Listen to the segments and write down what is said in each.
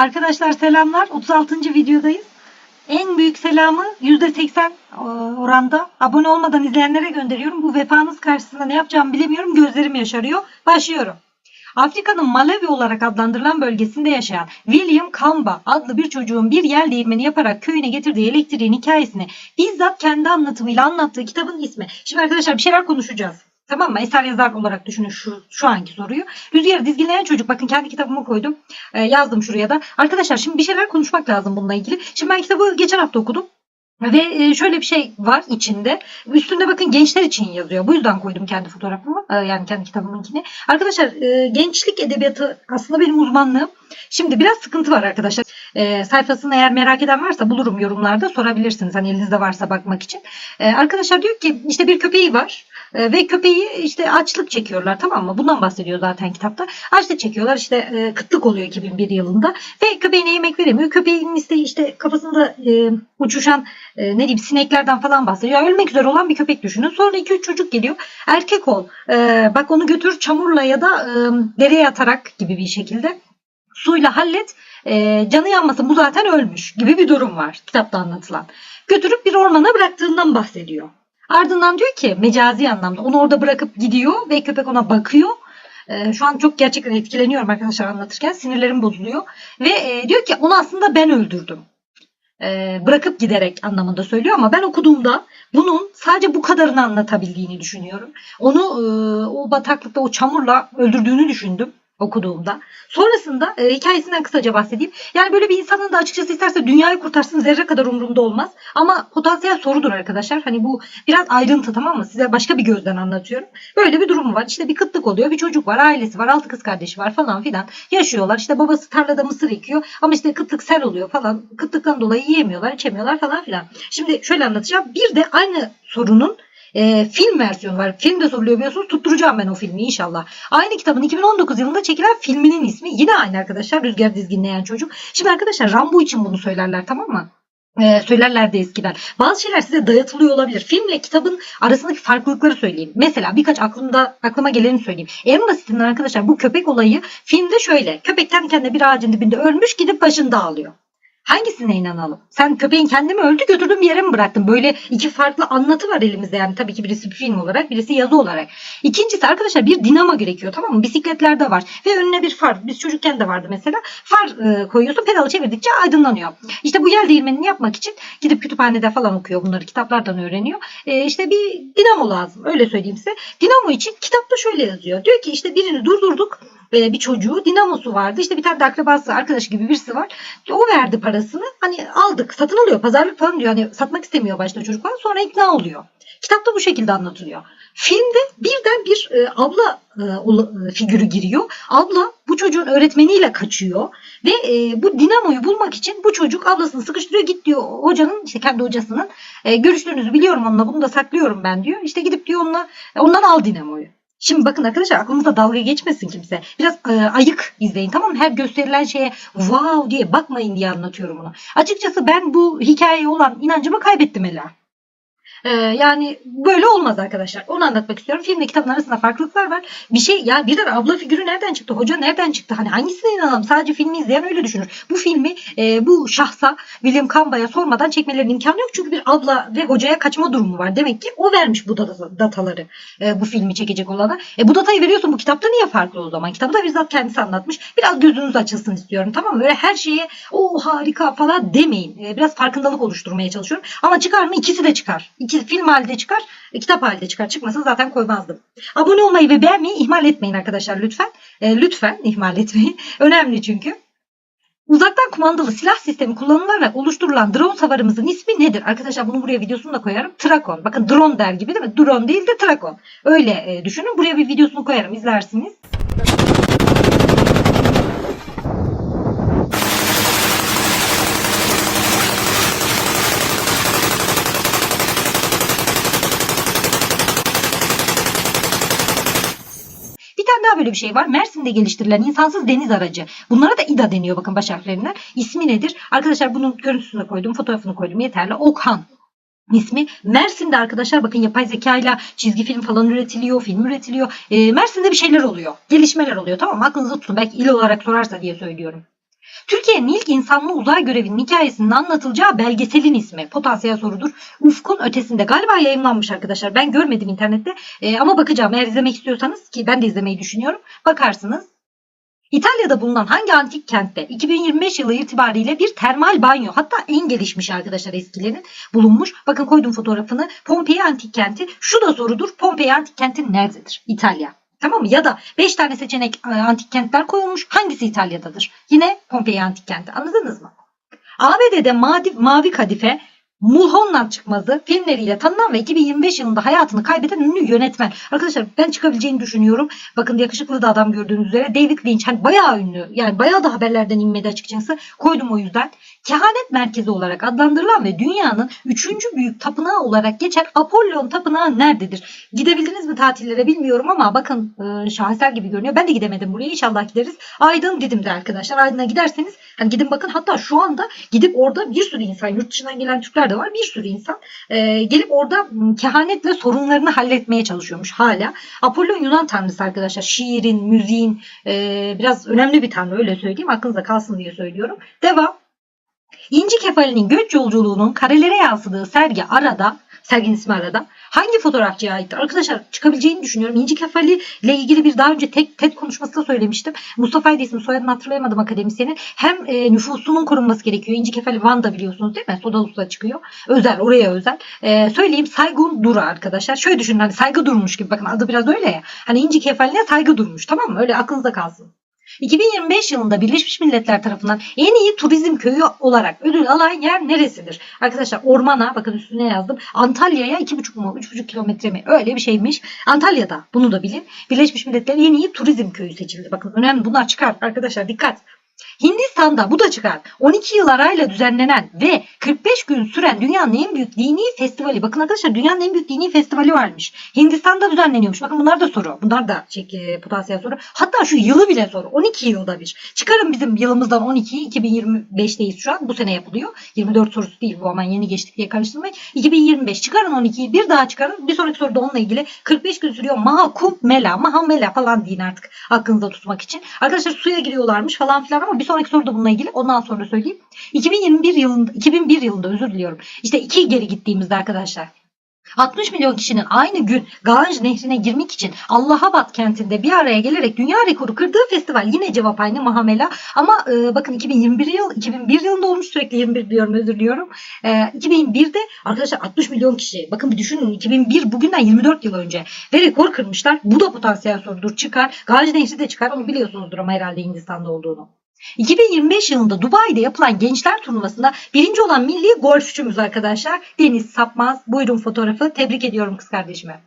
Arkadaşlar selamlar. 36. videodayız. En büyük selamı %80 e, oranda abone olmadan izleyenlere gönderiyorum. Bu vefanız karşısında ne yapacağımı bilemiyorum. Gözlerim yaşarıyor. Başlıyorum. Afrika'nın Malawi olarak adlandırılan bölgesinde yaşayan William Kamba adlı bir çocuğun bir yel değirmeni yaparak köyüne getirdiği elektriğin hikayesini bizzat kendi anlatımıyla anlattığı kitabın ismi. Şimdi arkadaşlar bir şeyler konuşacağız. Tamam mı? Eser yazar olarak düşünün şu, şu anki soruyu. Rüzgarı dizginleyen çocuk. Bakın kendi kitabımı koydum. Ee, yazdım şuraya da. Arkadaşlar şimdi bir şeyler konuşmak lazım bununla ilgili. Şimdi ben kitabı geçen hafta okudum. Ve e, şöyle bir şey var içinde. Üstünde bakın gençler için yazıyor. Bu yüzden koydum kendi fotoğrafımı. e, Yani kendi kitabımınkini. Arkadaşlar e, gençlik edebiyatı aslında benim uzmanlığım. Şimdi biraz sıkıntı var arkadaşlar. E, sayfasını eğer merak eden varsa bulurum yorumlarda sorabilirsiniz. Hani elinizde varsa bakmak için. E, arkadaşlar diyor ki işte bir köpeği var. E, ve köpeği işte açlık çekiyorlar tamam mı? Bundan bahsediyor zaten kitapta. Açlık çekiyorlar işte e, kıtlık oluyor 2001 yılında. Ve köpeğine yemek veremiyor. Köpeğin isteği işte kafasında e, uçuşan e, ne diyeyim sineklerden falan bahsediyor. Ölmek üzere olan bir köpek düşünün. Sonra 2-3 çocuk geliyor. Erkek ol. E, bak onu götür çamurla ya da e, dereye atarak gibi bir şekilde suyla hallet. E, canı yanmasın bu zaten ölmüş gibi bir durum var kitapta anlatılan. Götürüp bir ormana bıraktığından bahsediyor. Ardından diyor ki mecazi anlamda onu orada bırakıp gidiyor ve köpek ona bakıyor. Ee, şu an çok gerçekten etkileniyorum arkadaşlar anlatırken sinirlerim bozuluyor. Ve e, diyor ki onu aslında ben öldürdüm. Ee, bırakıp giderek anlamında söylüyor ama ben okuduğumda bunun sadece bu kadarını anlatabildiğini düşünüyorum. Onu e, o bataklıkta o çamurla öldürdüğünü düşündüm okuduğumda. Sonrasında e, hikayesinden kısaca bahsedeyim. Yani böyle bir insanın da açıkçası isterse dünyayı kurtarsın zerre kadar umurumda olmaz. Ama potansiyel sorudur arkadaşlar. Hani bu biraz ayrıntı tamam mı? Size başka bir gözden anlatıyorum. Böyle bir durumu var. İşte bir kıtlık oluyor. Bir çocuk var. Ailesi var. Altı kız kardeşi var falan filan. Yaşıyorlar. İşte babası tarlada mısır ekiyor. Ama işte kıtlık sel oluyor falan. Kıtlıktan dolayı yiyemiyorlar, içemiyorlar falan filan. Şimdi şöyle anlatacağım. Bir de aynı sorunun e, film versiyonu var. Film de soruluyor biliyorsunuz. Tutturacağım ben o filmi inşallah. Aynı kitabın 2019 yılında çekilen filminin ismi. Yine aynı arkadaşlar. Rüzgar dizginleyen çocuk. Şimdi arkadaşlar Rambo için bunu söylerler tamam mı? Ee, söylerlerdi eskiden. Bazı şeyler size dayatılıyor olabilir. Filmle kitabın arasındaki farklılıkları söyleyeyim. Mesela birkaç aklımda aklıma geleni söyleyeyim. En basitinden arkadaşlar bu köpek olayı filmde şöyle. Köpek kendi kendine bir ağacın dibinde ölmüş gidip başını dağılıyor. Hangisine inanalım? Sen köpeğin kendi mi öldü götürdün bir yere mi bıraktın? Böyle iki farklı anlatı var elimizde yani tabii ki birisi film olarak birisi yazı olarak. İkincisi arkadaşlar bir dinamo gerekiyor tamam mı? Bisikletlerde var ve önüne bir far. Biz çocukken de vardı mesela. Far e, koyuyorsun pedalı çevirdikçe aydınlanıyor. İşte bu yel değirmenini yapmak için gidip kütüphanede falan okuyor bunları kitaplardan öğreniyor. E, işte bir dinamo lazım öyle söyleyeyim size. Dinamo için kitapta şöyle yazıyor. Diyor ki işte birini durdurduk e, bir çocuğu dinamosu vardı. İşte bir tane de akrabası arkadaşı gibi birisi var. O verdi parasını. Hani aldık satın alıyor pazarlık falan diyor. Hani satmak istemiyor başta çocuk falan sonra ikna oluyor. Kitapta bu şekilde anlatılıyor. Filmde birden bir e, abla e, e, figürü giriyor. Abla bu çocuğun öğretmeniyle kaçıyor ve e, bu dinamoyu bulmak için bu çocuk ablasını sıkıştırıyor git diyor hocanın işte kendi hocasının e, görüştüğünüzü biliyorum onunla bunu da saklıyorum ben diyor. İşte gidip diyor onunla ondan al dinamoyu. Şimdi bakın arkadaşlar aklınıza dalga geçmesin kimse. Biraz e, ayık izleyin tamam mı? Her gösterilen şeye wow diye bakmayın diye anlatıyorum bunu. Açıkçası ben bu hikayeye olan inancımı kaybettim Ela. Ee, yani böyle olmaz arkadaşlar. Onu anlatmak istiyorum. Filmle kitabın arasında farklılıklar var. Bir şey ya birden abla figürü nereden çıktı? Hoca nereden çıktı? Hani hangisine inanalım? Sadece filmi izleyen öyle düşünür. Bu filmi e, bu şahsa William Kamba'ya sormadan çekmelerinin imkanı yok. Çünkü bir abla ve hocaya kaçma durumu var. Demek ki o vermiş bu data- dataları e, bu filmi çekecek olana. E, bu datayı veriyorsun. Bu kitapta niye farklı o zaman? Kitapta bizzat kendisi anlatmış. Biraz gözünüz açılsın istiyorum. Tamam mı? Böyle her şeye o harika falan demeyin. E, biraz farkındalık oluşturmaya çalışıyorum. Ama çıkar mı? İkisi de çıkar. İki, film halde çıkar, e, kitap halde çıkar. Çıkmasa zaten koymazdım. Abone olmayı ve beğenmeyi ihmal etmeyin arkadaşlar lütfen. E, lütfen ihmal etmeyin. Önemli çünkü. Uzaktan kumandalı silah sistemi kullanılarak oluşturulan drone savarımızın ismi nedir? Arkadaşlar bunu buraya videosunu da koyarım. Trakon. Bakın drone der gibi değil mi? Drone değil de Trakon. Öyle e, düşünün. Buraya bir videosunu koyarım. izlersiniz. Böyle bir şey var. Mersin'de geliştirilen insansız deniz aracı. Bunlara da İDA deniyor bakın baş harflerinden. İsmi nedir? Arkadaşlar bunun görüntüsünü koydum, fotoğrafını koydum. Yeterli. Okhan ismi. Mersin'de arkadaşlar bakın yapay zeka ile çizgi film falan üretiliyor, film üretiliyor. Ee, Mersin'de bir şeyler oluyor. Gelişmeler oluyor tamam mı? Aklınızda tutun. Belki il olarak sorarsa diye söylüyorum. Türkiye'nin ilk insanlı uzay görevinin hikayesinin anlatılacağı belgeselin ismi. Potansiyel sorudur. Ufkun ötesinde. Galiba yayınlanmış arkadaşlar. Ben görmedim internette. Ee, ama bakacağım. Eğer izlemek istiyorsanız ki ben de izlemeyi düşünüyorum. Bakarsınız. İtalya'da bulunan hangi antik kentte 2025 yılı itibariyle bir termal banyo hatta en gelişmiş arkadaşlar eskilerin bulunmuş. Bakın koydum fotoğrafını. Pompei antik kenti. Şu da sorudur. Pompei antik kenti nerededir? İtalya. Tamam mı? Ya da 5 tane seçenek e, antik kentler koyulmuş. Hangisi İtalya'dadır? Yine Pompei antik kenti. Anladınız mı? ABD'de mavi, mavi kadife Mulholland çıkmazı filmleriyle tanınan ve 2025 yılında hayatını kaybeden ünlü yönetmen. Arkadaşlar ben çıkabileceğini düşünüyorum. Bakın yakışıklı da adam gördüğünüz üzere. David Lynch hani bayağı ünlü. Yani bayağı da haberlerden inmedi açıkçası. Koydum o yüzden. Kehanet merkezi olarak adlandırılan ve dünyanın üçüncü büyük tapınağı olarak geçen Apollon tapınağı nerededir? Gidebildiniz mi tatillere bilmiyorum ama bakın e, şaheser gibi görünüyor. Ben de gidemedim buraya. İnşallah gideriz. Aydın Didim'de arkadaşlar. Aydın'a giderseniz hani gidin bakın hatta şu anda gidip orada bir sürü insan yurt dışından gelen Türkler de var. Bir sürü insan e, gelip orada kehanetle sorunlarını halletmeye çalışıyormuş hala. Apollon Yunan tanrısı arkadaşlar. Şiirin, müziğin e, biraz önemli bir tanrı öyle söyleyeyim. Aklınıza kalsın diye söylüyorum. Devam. İnci Kefali'nin göç yolculuğunun karelere yansıdığı sergi Arada, serginin ismi Arada, hangi fotoğrafçıya aittir? Arkadaşlar çıkabileceğini düşünüyorum. İnci Kefali ile ilgili bir daha önce tek TED konuşmasında söylemiştim. Mustafa'ydı ismi soyadını hatırlayamadım akademisyenin. Hem e, nüfusunun korunması gerekiyor. İnci Kefali Van'da biliyorsunuz değil mi? Sodalus'ta çıkıyor. Özel oraya özel. E, söyleyeyim Saygun Dura arkadaşlar. Şöyle düşünün hani saygı durmuş gibi. Bakın adı biraz öyle ya. Hani İnci Kefali'ne saygı durmuş tamam mı? Öyle aklınızda kalsın. 2025 yılında Birleşmiş Milletler tarafından en iyi turizm köyü olarak ödül alan yer neresidir? Arkadaşlar ormana bakın üstüne yazdım. Antalya'ya 2,5 mu 3,5 kilometre mi öyle bir şeymiş. Antalya'da bunu da bilin. Birleşmiş Milletler'in en iyi turizm köyü seçildi. Bakın önemli bunlar çıkar arkadaşlar dikkat. Hindistan'da bu da çıkar. 12 yıl arayla düzenlenen ve 45 gün süren dünyanın en büyük dini festivali. Bakın arkadaşlar dünyanın en büyük dini festivali varmış. Hindistan'da düzenleniyormuş. Bakın bunlar da soru. Bunlar da şey, e, potansiyel soru. Hatta şu yılı bile soru. 12 yılda bir. Çıkarın bizim yılımızdan 12'yi 2025'teyiz şu an. Bu sene yapılıyor. 24 sorusu değil bu ama yeni geçtik diye karıştırmayın. 2025 çıkarın 12'yi bir daha çıkarın. Bir sonraki soruda onunla ilgili 45 gün sürüyor. Mahakum Mela, Mahamela falan deyin artık aklınızda tutmak için. Arkadaşlar suya giriyorlarmış falan filan ama bir sonraki soruda bununla ilgili ondan sonra söyleyeyim. 2021 yılında 2001 yılında özür diliyorum. İşte iki geri gittiğimizde arkadaşlar 60 milyon kişinin aynı gün Ganj nehrine girmek için Allahabad kentinde bir araya gelerek dünya rekoru kırdığı festival yine cevap aynı Mahamela ama e, bakın 2021 yıl 2001 yılında olmuş sürekli 21 diyorum özür diliyorum. E, 2001'de arkadaşlar 60 milyon kişi bakın bir düşünün 2001 bugünden 24 yıl önce ve rekor kırmışlar. Bu da potansiyel sorudur çıkar. Ganj nehri de çıkar onu biliyorsunuzdur ama herhalde Hindistan'da olduğunu. 2025 yılında Dubai'de yapılan gençler turnuvasında birinci olan milli golfçümüz arkadaşlar Deniz Sapmaz. Buyurun fotoğrafı. Tebrik ediyorum kız kardeşime.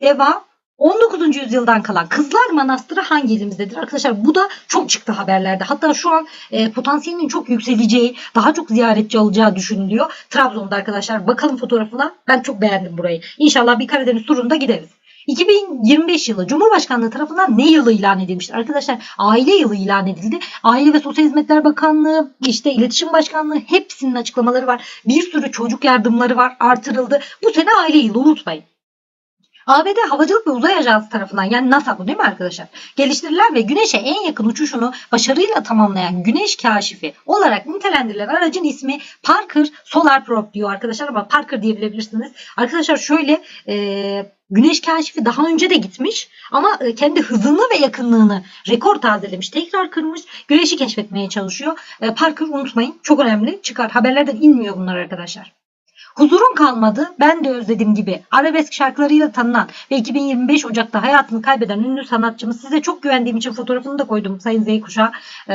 Devam. 19. yüzyıldan kalan Kızlar Manastırı hangi ilimizdedir? Arkadaşlar bu da çok çıktı haberlerde. Hatta şu an e, potansiyelinin çok yükseleceği, daha çok ziyaretçi alacağı düşünülüyor. Trabzon'da arkadaşlar bakalım fotoğrafına. Ben çok beğendim burayı. İnşallah bir Karadeniz turunda gideriz. 2025 yılı Cumhurbaşkanlığı tarafından ne yılı ilan edilmiştir? Arkadaşlar aile yılı ilan edildi. Aile ve Sosyal Hizmetler Bakanlığı, işte İletişim Başkanlığı hepsinin açıklamaları var. Bir sürü çocuk yardımları var, artırıldı. Bu sene aile yılı unutmayın. ABD Havacılık ve Uzay Ajansı tarafından yani NASA bu değil mi arkadaşlar? Geliştirilen ve Güneş'e en yakın uçuşunu başarıyla tamamlayan Güneş kaşifi olarak nitelendirilen aracın ismi Parker Solar Probe diyor arkadaşlar ama Parker diyebilirsiniz. Arkadaşlar şöyle e, Güneş kaşifi daha önce de gitmiş ama e, kendi hızını ve yakınlığını rekor tazelemiş. Tekrar kırmış. Güneşi keşfetmeye çalışıyor. E, Parker unutmayın çok önemli. Çıkar. Haberlerden inmiyor bunlar arkadaşlar. Huzurun kalmadı, ben de özledim gibi arabesk şarkılarıyla tanınan ve 2025 Ocak'ta hayatını kaybeden ünlü sanatçımız size çok güvendiğim için fotoğrafını da koydum Sayın Z kuşağı. Ee,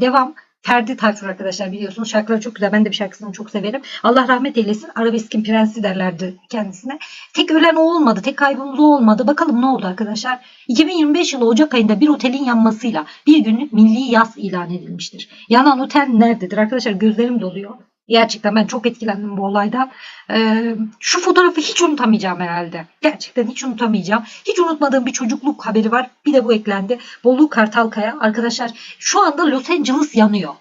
devam. Ferdi Tayfur arkadaşlar biliyorsunuz şarkıları çok güzel. Ben de bir şarkısını çok severim. Allah rahmet eylesin. Arabeskin prensi derlerdi kendisine. Tek ölen o olmadı. Tek kaybımız o olmadı. Bakalım ne oldu arkadaşlar. 2025 yılı Ocak ayında bir otelin yanmasıyla bir günlük milli yas ilan edilmiştir. Yanan otel nerededir? Arkadaşlar gözlerim doluyor. Gerçekten ben çok etkilendim bu olaydan. Ee, şu fotoğrafı hiç unutamayacağım herhalde. Gerçekten hiç unutamayacağım. Hiç unutmadığım bir çocukluk haberi var. Bir de bu eklendi. Bolu Kartalkaya. Arkadaşlar şu anda Los Angeles yanıyor.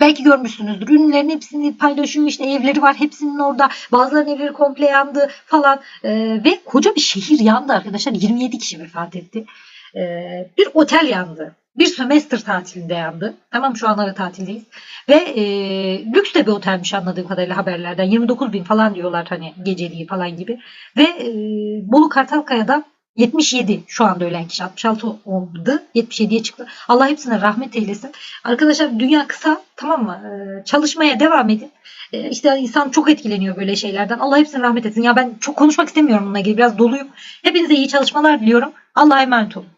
Belki görmüşsünüzdür. Ünlülerin hepsini paylaşıyor. İşte evleri var. Hepsinin orada. Bazılarının evleri komple yandı falan. Ee, ve koca bir şehir yandı arkadaşlar. 27 kişi vefat etti. Ee, bir otel yandı. Bir sömestr tatilinde yandı. Tamam şu anlara tatildeyiz. Ve e, lüks de bir otelmiş anladığım kadarıyla haberlerden. 29 bin falan diyorlar hani geceliği falan gibi. Ve e, Bolu Kartalkaya'da 77 şu anda ölen kişi 66 oldu. 77'ye çıktı. Allah hepsine rahmet eylesin. Arkadaşlar dünya kısa tamam mı? Ee, çalışmaya devam edin. Ee, işte insan çok etkileniyor böyle şeylerden. Allah hepsine rahmet etsin. Ya ben çok konuşmak istemiyorum bununla ilgili. Biraz doluyum. Hepinize iyi çalışmalar diliyorum. Allah'a emanet olun.